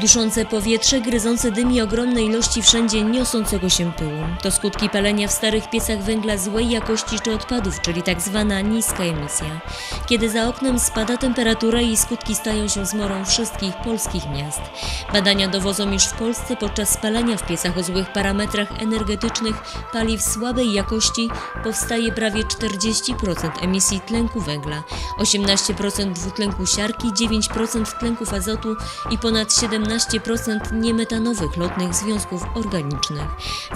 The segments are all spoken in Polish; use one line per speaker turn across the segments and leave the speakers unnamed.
Duszące powietrze, gryzące dym i ogromne ilości wszędzie niosącego się pyłu. To skutki palenia w starych piecach węgla złej jakości czy odpadów, czyli tak zwana niska emisja. Kiedy za oknem spada temperatura i skutki stają się zmorą wszystkich polskich miast. Badania dowodzą, iż w Polsce podczas spalania w piecach o złych parametrach energetycznych paliw słabej jakości powstaje prawie 40% emisji tlenku węgla, 18% dwutlenku siarki, 9% tlenków azotu i ponad 17% niemetanowych lotnych związków organicznych.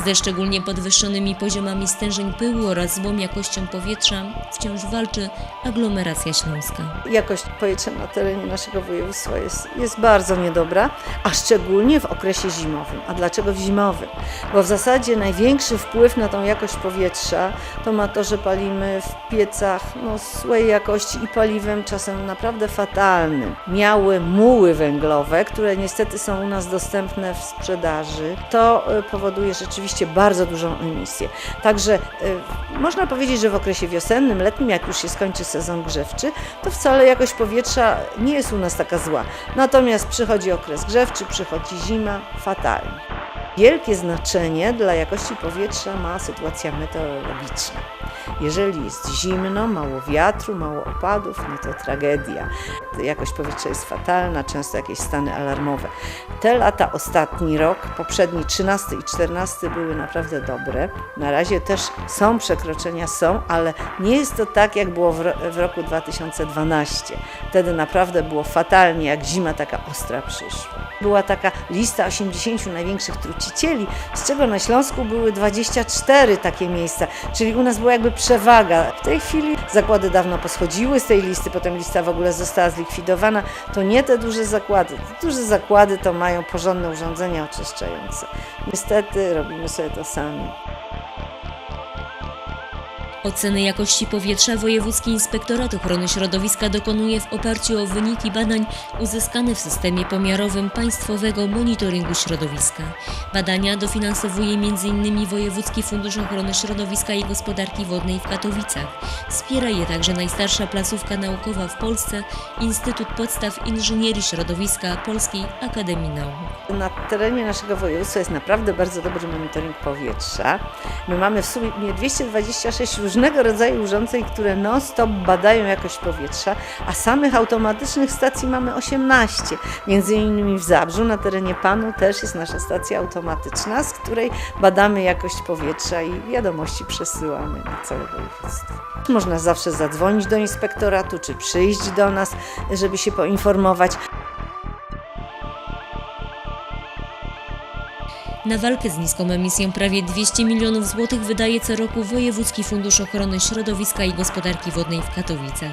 Ze szczególnie podwyższonymi poziomami stężeń pyłu oraz złą jakością powietrza wciąż walczy aglomeracja śląska.
Jakość powietrza na terenie naszego województwa jest, jest bardzo niedobra, a szczególnie w okresie zimowym. A dlaczego w zimowym? Bo w zasadzie największy wpływ na tą jakość powietrza to ma to, że palimy w piecach no, złej jakości i paliwem czasem naprawdę fatalnym. Miały muły węglowe, które niestety są u nas dostępne w sprzedaży. To y, powoduje rzeczywiście bardzo dużą emisję. Także y, można powiedzieć, że w okresie wiosennym, letnim, jak już się skończy sezon grzewczy, to wcale jakość powietrza nie jest u nas taka zła. Natomiast przychodzi okres grzewczy, przychodzi zima, fatalnie. Wielkie znaczenie dla jakości powietrza ma sytuacja meteorologiczna. Jeżeli jest zimno, mało wiatru, mało opadów, no to tragedia. Jakość powietrza jest fatalna, często jakieś stany alarmowe. Te lata, ostatni rok, poprzedni 13 i 14 były naprawdę dobre. Na razie też są przekroczenia, są, ale nie jest to tak, jak było w, ro- w roku 2012. Wtedy naprawdę było fatalnie, jak zima taka ostra przyszła. Była taka lista 80 największych trucicieli, z czego na Śląsku były 24 takie miejsca, czyli u nas była jakby przewaga. W tej chwili zakłady dawno poschodziły z tej listy, potem lista w ogóle została zlikwidowana. To nie te duże zakłady. Te duże zakłady to mają porządne urządzenia oczyszczające. Niestety robimy sobie to sami.
Oceny jakości powietrza Wojewódzki Inspektorat Ochrony Środowiska dokonuje w oparciu o wyniki badań uzyskane w systemie pomiarowym Państwowego Monitoringu Środowiska. Badania dofinansowuje m.in. Wojewódzki Fundusz Ochrony Środowiska i Gospodarki Wodnej w Katowicach. Wspiera je także najstarsza placówka naukowa w Polsce Instytut Podstaw Inżynierii Środowiska Polskiej Akademii Nauk.
Na terenie naszego województwa jest naprawdę bardzo dobry monitoring powietrza. My mamy w sumie 226 różnego rodzaju urządzeń, które non-stop badają jakość powietrza, a samych automatycznych stacji mamy 18. Między innymi w Zabrzu, na terenie Panu też jest nasza stacja automatyczna, z której badamy jakość powietrza i wiadomości przesyłamy na całe województwo. Można zawsze zadzwonić do inspektoratu, czy przyjść do nas, żeby się poinformować.
Na walkę z niską emisją prawie 200 milionów złotych wydaje co roku Wojewódzki Fundusz Ochrony Środowiska i Gospodarki Wodnej w Katowicach.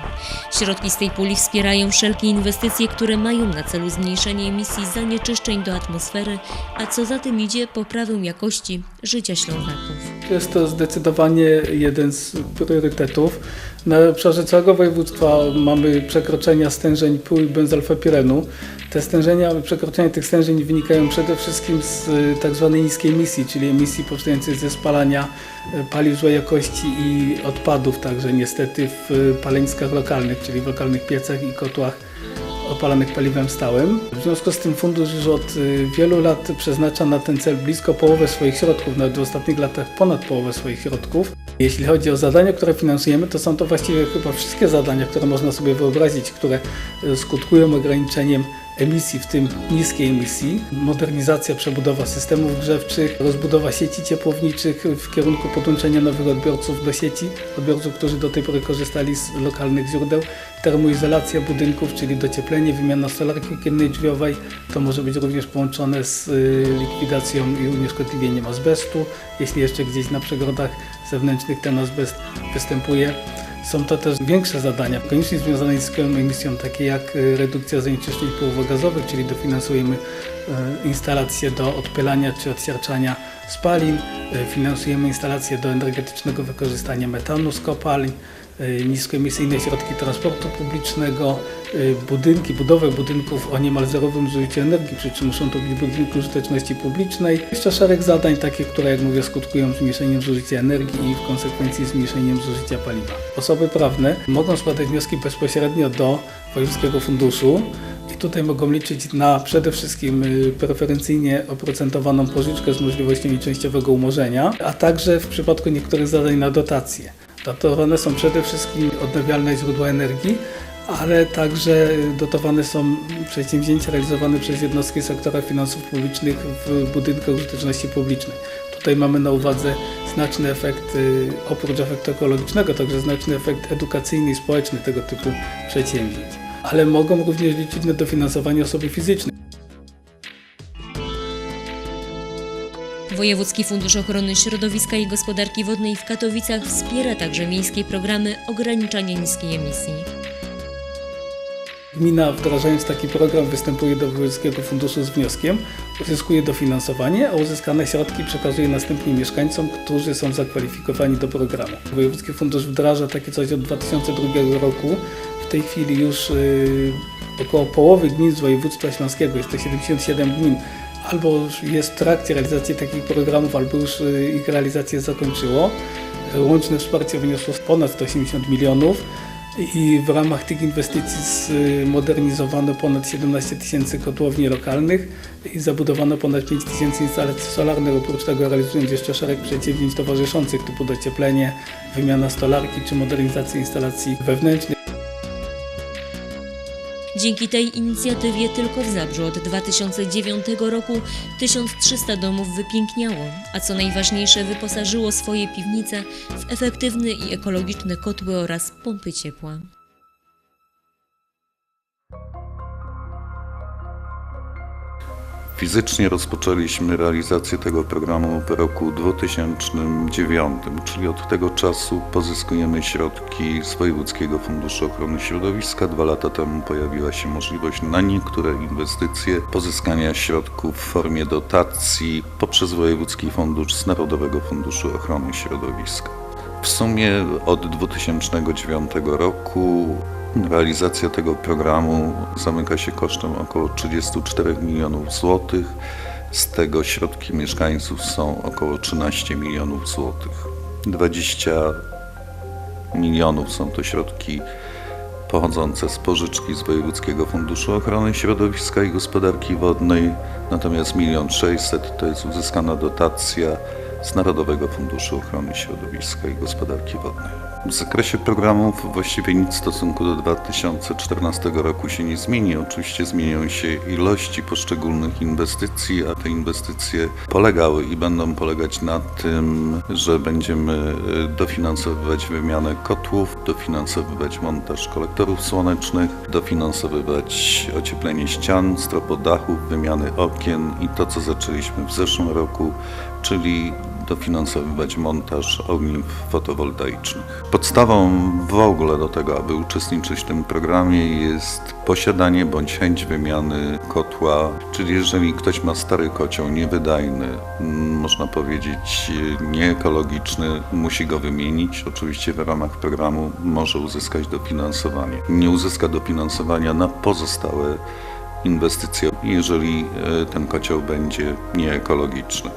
Środki z tej puli wspierają wszelkie inwestycje, które mają na celu zmniejszenie emisji zanieczyszczeń do atmosfery, a co za tym idzie poprawę jakości życia Ślązaków.
Jest to zdecydowanie jeden z priorytetów. Na obszarze całego województwa mamy przekroczenia stężeń pyłu i benzalfapirenu. Te stężenia, przekroczenia tych stężeń wynikają przede wszystkim z y, tak zwanej niskiej emisji, czyli emisji powstającej ze spalania y, paliw złej jakości i odpadów, także niestety w y, paleniskach lokalnych, czyli w lokalnych piecach i kotłach opalanych paliwem stałym. W związku z tym fundusz już od y, wielu lat przeznacza na ten cel blisko połowę swoich środków, nawet w ostatnich latach ponad połowę swoich środków. Jeśli chodzi o zadania, które finansujemy, to są to właściwie chyba wszystkie zadania, które można sobie wyobrazić, które y, skutkują ograniczeniem emisji, w tym niskiej emisji, modernizacja, przebudowa systemów grzewczych, rozbudowa sieci ciepłowniczych w kierunku podłączenia nowych odbiorców do sieci, odbiorców, którzy do tej pory korzystali z lokalnych źródeł, termoizolacja budynków, czyli docieplenie, wymiana solarki okiennej drzwiowej, to może być również połączone z y, likwidacją i unieszkodliwieniem azbestu, jeśli jeszcze gdzieś na przegrodach zewnętrznych ten azbest występuje. Są to też większe zadania, koniecznie związane z niską emisją, takie jak y, redukcja zanieczyszczeń pyłowo-gazowych, czyli dofinansujemy y, instalacje do odpylania czy odsiarczania spalin, y, finansujemy instalacje do energetycznego wykorzystania metanu z kopalń, niskoemisyjne środki transportu publicznego, y, budynki, budowę budynków o niemal zerowym zużyciu energii, przy czym muszą to być budynki użyteczności publicznej. Jeszcze szereg zadań takich, które jak mówię skutkują zmniejszeniem zużycia energii i w konsekwencji zmniejszeniem zużycia paliwa. Osoby prawne mogą składać wnioski bezpośrednio do Wojewódzkiego Funduszu i tutaj mogą liczyć na przede wszystkim y, preferencyjnie oprocentowaną pożyczkę z możliwością częściowego umorzenia, a także w przypadku niektórych zadań na dotacje. Dotowane są przede wszystkim odnawialne źródła energii, ale także dotowane są przedsięwzięcia realizowane przez jednostki sektora finansów publicznych w budynkach użyteczności publicznej. Tutaj mamy na uwadze znaczny efekt, y, oprócz efektu ekologicznego, także znaczny efekt edukacyjny i społeczny tego typu przedsięwzięć. Ale mogą również liczyć na dofinansowanie osoby fizycznej.
Wojewódzki Fundusz Ochrony Środowiska i Gospodarki Wodnej w Katowicach wspiera także miejskie programy ograniczania niskiej emisji.
Gmina wdrażając taki program występuje do Wojewódzkiego Funduszu z wnioskiem, uzyskuje dofinansowanie, a uzyskane środki przekazuje następnie mieszkańcom, którzy są zakwalifikowani do programu. Wojewódzki Fundusz wdraża takie coś od 2002 roku. W tej chwili już yy, około połowy gmin z województwa śląskiego, jest to 77 gmin, albo jest w trakcie realizacji takich programów, albo już yy, ich realizację zakończyło. Łączne wsparcie wyniosło ponad 180 milionów i w ramach tych inwestycji zmodernizowano ponad 17 tysięcy kotłowni lokalnych i zabudowano ponad 5 tysięcy instalacji solarnych, oprócz tego realizując jeszcze szereg przedsięwzięć towarzyszących typu docieplenie, wymiana stolarki czy modernizacja instalacji wewnętrznych.
Dzięki tej inicjatywie tylko w Zabrzu od 2009 roku 1300 domów wypiękniało, a co najważniejsze wyposażyło swoje piwnice w efektywne i ekologiczne kotły oraz pompy ciepła.
Fizycznie rozpoczęliśmy realizację tego programu w roku 2009, czyli od tego czasu pozyskujemy środki z Wojewódzkiego Funduszu Ochrony Środowiska. Dwa lata temu pojawiła się możliwość na niektóre inwestycje pozyskania środków w formie dotacji poprzez Wojewódzki Fundusz z Narodowego Funduszu Ochrony Środowiska. W sumie od 2009 roku realizacja tego programu zamyka się kosztem około 34 milionów złotych. Z tego środki mieszkańców są około 13 milionów złotych. 20 milionów są to środki pochodzące z pożyczki z Wojewódzkiego Funduszu Ochrony Środowiska i Gospodarki Wodnej, natomiast 1 600 to jest uzyskana dotacja z Narodowego Funduszu Ochrony Środowiska i Gospodarki Wodnej. W zakresie programów właściwie nic w stosunku do 2014 roku się nie zmieni. Oczywiście zmienią się ilości poszczególnych inwestycji, a te inwestycje polegały i będą polegać na tym, że będziemy y, dofinansowywać wymianę kotłów, dofinansowywać montaż kolektorów słonecznych, dofinansowywać ocieplenie ścian, stropodachów, wymiany okien i to, co zaczęliśmy w zeszłym roku, czyli dofinansowywać montaż ogniw fotowoltaicznych. Podstawą w ogóle do tego, aby uczestniczyć w tym programie jest posiadanie bądź chęć wymiany kotła, czyli jeżeli ktoś ma stary kocioł niewydajny, mm, można powiedzieć nieekologiczny, musi go wymienić. Oczywiście w ramach programu może uzyskać dofinansowanie. Nie uzyska dofinansowania na pozostałe inwestycje, jeżeli e, ten kocioł będzie nieekologiczny.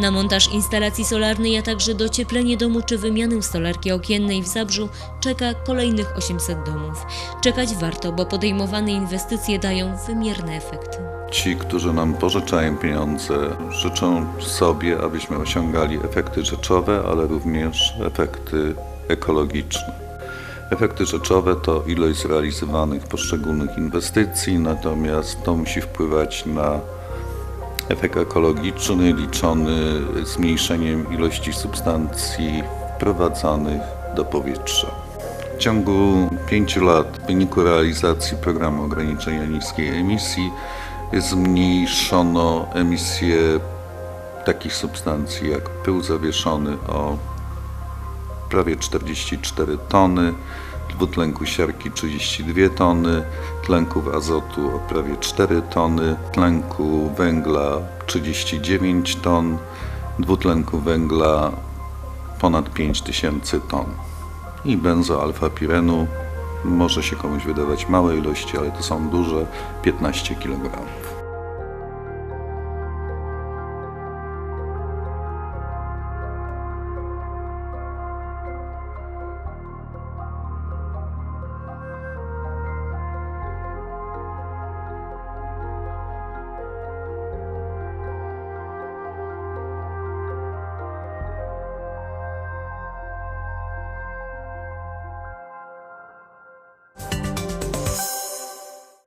Na montaż instalacji solarnej, a także docieplenie domu czy wymianę stolarki okiennej w Zabrzu czeka kolejnych 800 domów. Czekać warto, bo podejmowane inwestycje dają wymierne efekty.
Ci, którzy nam pożyczają pieniądze, życzą sobie, abyśmy osiągali efekty rzeczowe, ale również efekty ekologiczne. Efekty rzeczowe to ilość zrealizowanych poszczególnych inwestycji, natomiast to musi wpływać na efekt ekologiczny liczony zmniejszeniem ilości substancji wprowadzanych do powietrza. W ciągu pięciu lat w wyniku realizacji programu ograniczenia niskiej emisji zmniejszono emisję takich substancji jak pył zawieszony o prawie 44 tony, dwutlenku siarki 32 tony, tlenków azotu o prawie 4 tony, tlenku węgla 39 ton, dwutlenku węgla ponad 5000 ton. I benzoalfapirenu może się komuś wydawać małe ilości, ale to są duże 15 kg.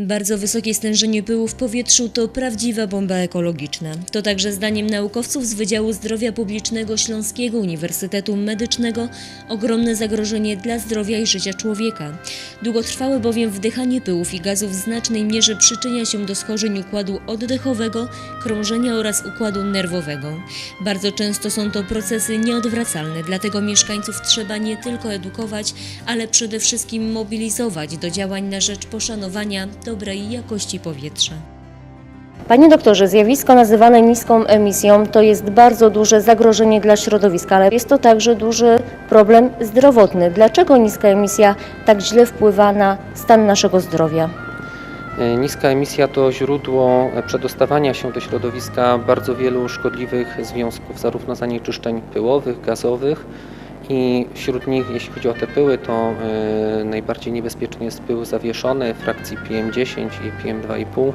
Bardzo wysokie stężenie pyłu w powietrzu to prawdziwa bomba ekologiczna. To także zdaniem naukowców z Wydziału Zdrowia Publicznego Śląskiego Uniwersytetu Medycznego ogromne zagrożenie dla zdrowia i życia człowieka. Długotrwałe bowiem wdychanie pyłów i gazów w znacznej mierze przyczynia się do schorzeń układu oddechowego, krążenia oraz układu nerwowego. Bardzo często są to procesy nieodwracalne, dlatego mieszkańców trzeba nie tylko edukować, ale przede wszystkim mobilizować do działań na rzecz poszanowania dobrej jakości powietrza.
Panie doktorze, zjawisko nazywane niską emisją to jest bardzo duże zagrożenie dla środowiska, ale jest to także duży problem zdrowotny. Dlaczego niska emisja tak źle wpływa na stan naszego zdrowia?
E, Niska emisja to źródło przedostawania się do środowiska bardzo wielu szkodliwych związków, zarówno zanieczyszczeń pyłowych, gazowych i wśród nich, jeśli chodzi o te pyły, to e, najbardziej niebezpieczny jest pył zawieszony frakcji PM10 i PM2,5.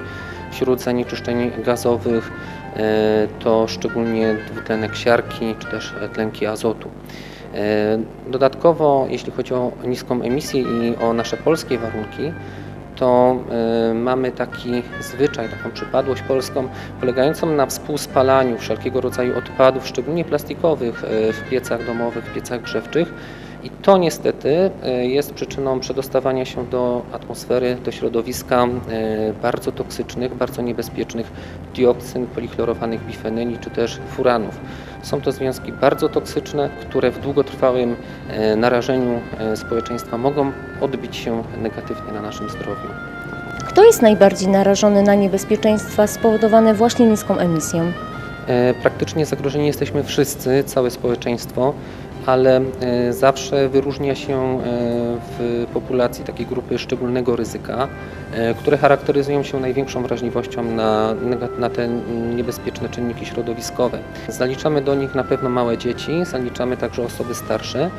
Wśród zanieczyszczeń gazowych e, to szczególnie dwutlenek siarki czy też tlenki azotu. E, Dodatkowo, jeśli chodzi o niską emisję i o nasze polskie warunki, to y, mamy taki zwyczaj, taką przypadłość polską, polegającą na współspalaniu wszelkiego rodzaju odpadów, szczególnie plastikowych, y, w piecach domowych, w piecach grzewczych. I to niestety y, jest przyczyną przedostawania się do atmosfery, do środowiska bardzo toksycznych, bardzo niebezpiecznych dioksyn, polichlorowanych bifenyli czy też furanów. Są to związki bardzo toksyczne, które w długotrwałym e, narażeniu e, społeczeństwa mogą odbić się negatywnie na naszym zdrowiu.
Kto jest najbardziej narażony na niebezpieczeństwa spowodowane właśnie niską emisją?
E, Praktycznie zagrożeni jesteśmy wszyscy, całe społeczeństwo, ale e, zawsze wyróżnia się e, w populacji takie grupy szczególnego ryzyka, e, które charakteryzują się największą wrażliwością na, na te niebezpieczne czynniki środowiskowe. Zaliczamy do nich na pewno małe dzieci, zaliczamy także osoby starsze,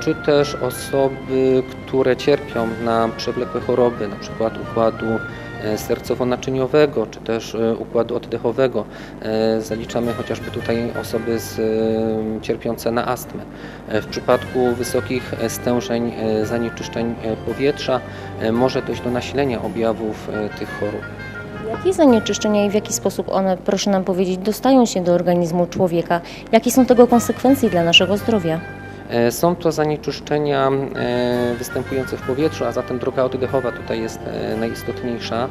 czy też osoby, które cierpią na przewlekłe choroby, na przykład układu sercowo-naczyniowego, czy też e, układu oddechowego. E, Zaliczamy chociażby tutaj osoby z, e, cierpiące na astmę. E, W przypadku wysokich e, stężeń e, zanieczyszczeń e, powietrza e, może dojść do nasilenia objawów e, tych chorób.
Jakie zanieczyszczenia i w jaki sposób one, proszę nam powiedzieć, dostają się do organizmu człowieka? Jakie są tego konsekwencje dla naszego zdrowia?
E, Są to zanieczyszczenia e, występujące w powietrzu, a zatem droga oddechowa tutaj jest e, najistotniejsza,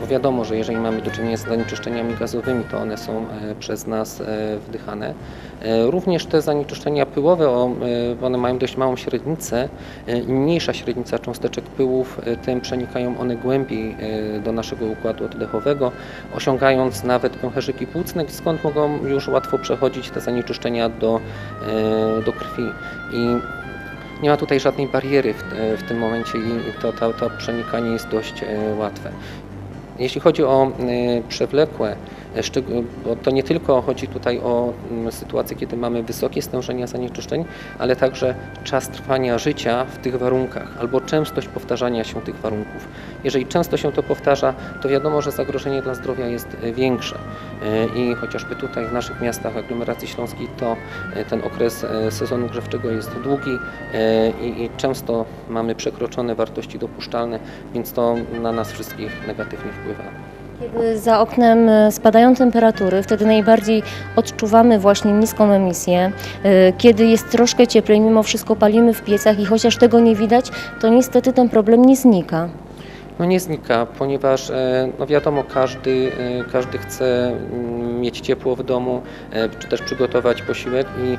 bo wiadomo, że jeżeli mamy do czynienia z zanieczyszczeniami gazowymi, to one są e, przez nas e, wdychane. E, Również te zanieczyszczenia pyłowe, e, one mają dość małą średnicę. E, Im mniejsza średnica cząsteczek pyłów, e, tym przenikają one głębiej e, do naszego układu oddechowego, osiągając nawet pęcherzyki płucne, skąd mogą już łatwo przechodzić te zanieczyszczenia do, e, do krwi. I nie ma tutaj żadnej bariery w, e, w tym momencie i to, to, to przenikanie jest dość e, łatwe. Jeśli chodzi o e, przewlekłe, bo to nie tylko chodzi tutaj o mm, sytuację, kiedy mamy wysokie stężenia zanieczyszczeń, ale także czas trwania życia w tych warunkach albo częstość powtarzania się tych warunków. Jeżeli często się to powtarza, to wiadomo, że zagrożenie dla zdrowia jest e, większe. E, I chociażby tutaj w naszych miastach aglomeracji śląskiej to e, ten okres sezonu grzewczego jest długi i często mamy przekroczone wartości dopuszczalne, więc to na nas wszystkich negatywnie wpływa.
Kiedy za oknem e, spadają temperatury, wtedy najbardziej odczuwamy właśnie niską emisję. E, Kiedy jest troszkę cieplej, mimo wszystko palimy w piecach i chociaż tego nie widać, to niestety ten problem nie znika.
No nie znika, ponieważ e, no wiadomo, każdy, każdy chce mm, mieć ciepło w domu, czy też przygotować posiłek i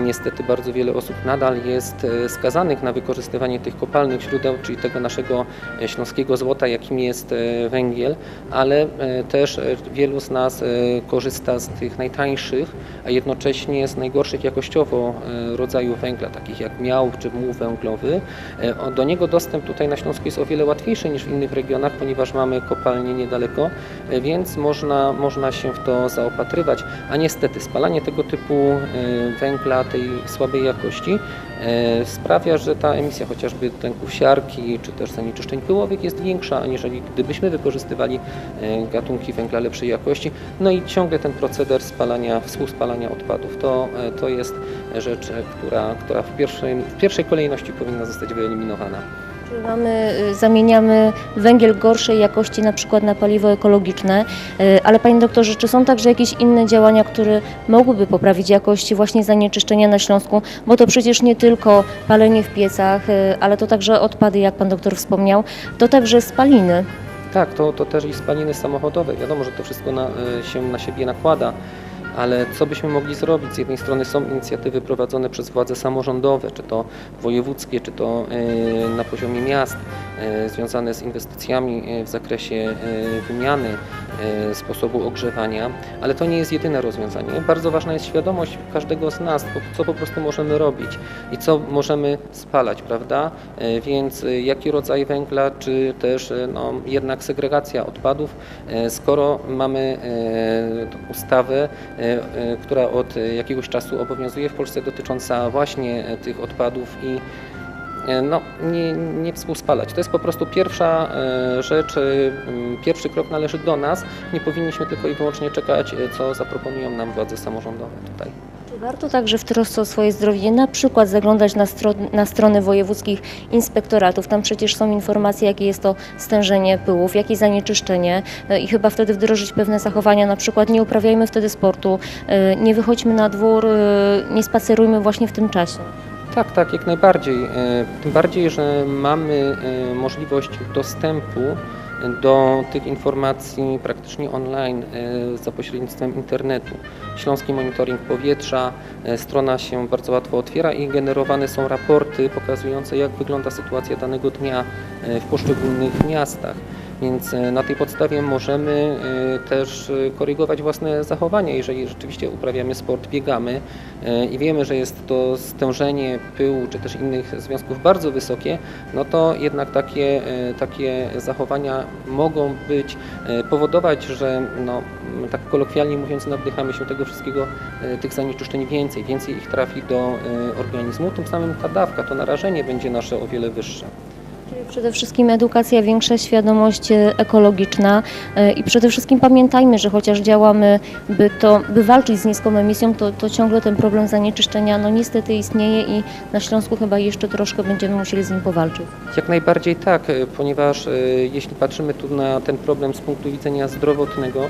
niestety bardzo wiele osób nadal jest e, skazanych na wykorzystywanie tych kopalnych źródeł, czyli tego naszego e, śląskiego złota, jakim jest e, węgiel, ale e, też e, wielu z nas e, korzysta z tych najtańszych, a jednocześnie z najgorszych jakościowo e, rodzajów węgla, takich jak miał czy muł węglowy. E, Do niego dostęp tutaj na Śląsku jest o wiele łatwiejszy niż w innych regionach, ponieważ mamy kopalnie niedaleko, e, więc można, można się w to zaopatrywać. A niestety spalanie tego typu e, węgla tej słabej jakości e, sprawia, że ta emisja chociażby tlenków siarki czy też zanieczyszczeń pyłowych jest większa, aniżeli gdybyśmy wykorzystywali e, gatunki węgla lepszej jakości. No i ciągle ten proceder spalania, współspalania odpadów to, e, to jest rzecz, która, która w, pierwszej, w pierwszej kolejności powinna zostać wyeliminowana.
Mamy, y, zamieniamy węgiel gorszej jakości na przykład na paliwo ekologiczne, y, ale Panie Doktorze, czy są także jakieś inne działania, które mogłyby poprawić jakość właśnie zanieczyszczenia na Śląsku? Bo to przecież nie tylko palenie w piecach, y, ale to także odpady, jak Pan Doktor wspomniał, to także spaliny.
Tak, to, to też i spaliny samochodowe. Wiadomo, że to wszystko na, się na siebie nakłada, ale co byśmy mogli zrobić? Z jednej strony są inicjatywy prowadzone przez władze samorządowe, czy to wojewódzkie, czy to y, na poziomie miast, związane z inwestycjami y, w zakresie y, wymiany sposobu ogrzewania, ale to nie jest jedyne rozwiązanie. Bardzo ważna jest świadomość każdego z nas, co po prostu możemy robić i co możemy spalać, prawda? Więc jaki rodzaj węgla, czy też no, jednak segregacja odpadów, skoro mamy ustawę, która od jakiegoś czasu obowiązuje w Polsce dotycząca właśnie tych odpadów i no, nie, nie współspalać. To jest po prostu pierwsza y, rzecz, mm, pierwszy krok należy do nas. Nie powinniśmy tylko i wyłącznie czekać, co zaproponują nam władze samorządowe tutaj.
Czy Warto także w trosce o swoje zdrowie na przykład zaglądać na, na strony wojewódzkich inspektoratów. Tam przecież są informacje, jakie jest to stężenie pyłów, jakie zanieczyszczenie e, i chyba wtedy wdrożyć pewne zachowania, na przykład nie uprawiajmy wtedy sportu, e, nie wychodźmy na dwór, e, nie spacerujmy właśnie w tym czasie.
Tak, tak, jak najbardziej. E, Tym bardziej, że mamy e, możliwość dostępu do tych informacji praktycznie online e, za pośrednictwem internetu. Śląski Monitoring Powietrza, strona się bardzo łatwo otwiera i generowane są raporty pokazujące, jak wygląda sytuacja danego dnia w poszczególnych miastach. Więc e, na tej podstawie możemy e, też e, korygować własne zachowania. Jeżeli rzeczywiście uprawiamy sport, biegamy i wiemy, że jest to stężenie pyłu czy też innych związków bardzo wysokie, no to jednak takie, takie zachowania mogą być, powodować, że no, tak kolokwialnie mówiąc, naddychamy się tego wszystkiego, tych zanieczyszczeń więcej, więcej ich trafi do organizmu, tym samym ta dawka, to narażenie będzie nasze o wiele wyższe.
Przede wszystkim edukacja, większa świadomość e, ekologiczna e, i przede wszystkim pamiętajmy, że chociaż działamy, by, to, by walczyć z niską emisją, to, to ciągle ten problem zanieczyszczenia no niestety istnieje i na Śląsku chyba jeszcze troszkę będziemy musieli z nim powalczyć.
Jak najbardziej tak, e, ponieważ jeśli patrzymy tu na ten problem z punktu widzenia zdrowotnego,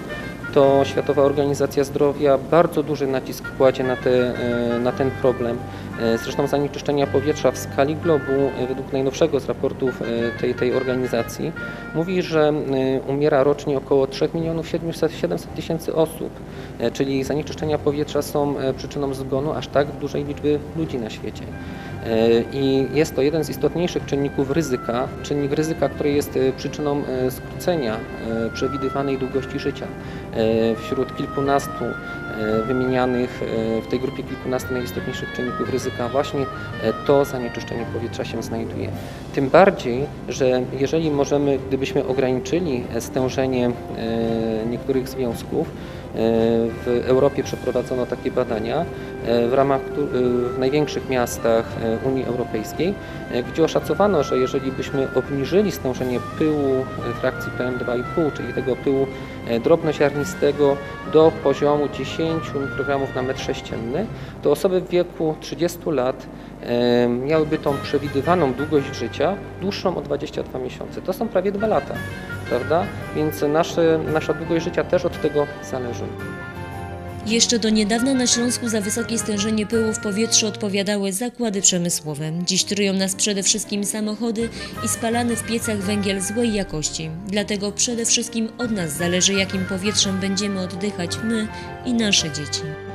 to Światowa Organizacja Zdrowia bardzo duży nacisk kładzie na, te, na ten problem. E, Zresztą zanieczyszczenia powietrza w skali globu, e, według najnowszego z raportów e, tej, tej organizacji, mówi, że umiera rocznie około 3 milionów 700 700 tysięcy osób, czyli zanieczyszczenia powietrza są przyczyną zgonu aż tak dużej liczby ludzi na świecie. I jest to jeden z istotniejszych czynników ryzyka, czynnik ryzyka, który jest przyczyną skrócenia przewidywanej długości życia. Wśród kilkunastu wymienianych e, w tej grupie kilkunastu najistotniejszych czynników ryzyka właśnie e, to zanieczyszczenie powietrza się znajduje. Tym bardziej, że jeżeli możemy, gdybyśmy ograniczyli e, stężenie e, niektórych związków, e, w Europie przeprowadzono takie badania e, w ramach e, w największych miastach e, Unii Europejskiej, e, gdzie oszacowano, że jeżeli byśmy obniżyli stężenie pyłu e, frakcji PM2,5, czyli tego pyłu e, drobnoziarnistego do poziomu 10 mikrogramów na metr sześcienny, to osoby w wieku 30 lat e, miałyby tą przewidywaną długość życia dłuższą o 22 miesiące. To są prawie dwa lata, prawda? Więc nasze, nasza długość życia też od tego zależy.
Jeszcze do niedawna na Śląsku za wysokie stężenie pyłu w powietrzu odpowiadały zakłady przemysłowe. Dziś trują nas przede wszystkim samochody i spalany w piecach węgiel złej jakości. Dlatego przede wszystkim od nas zależy, jakim powietrzem będziemy oddychać my i nasze dzieci.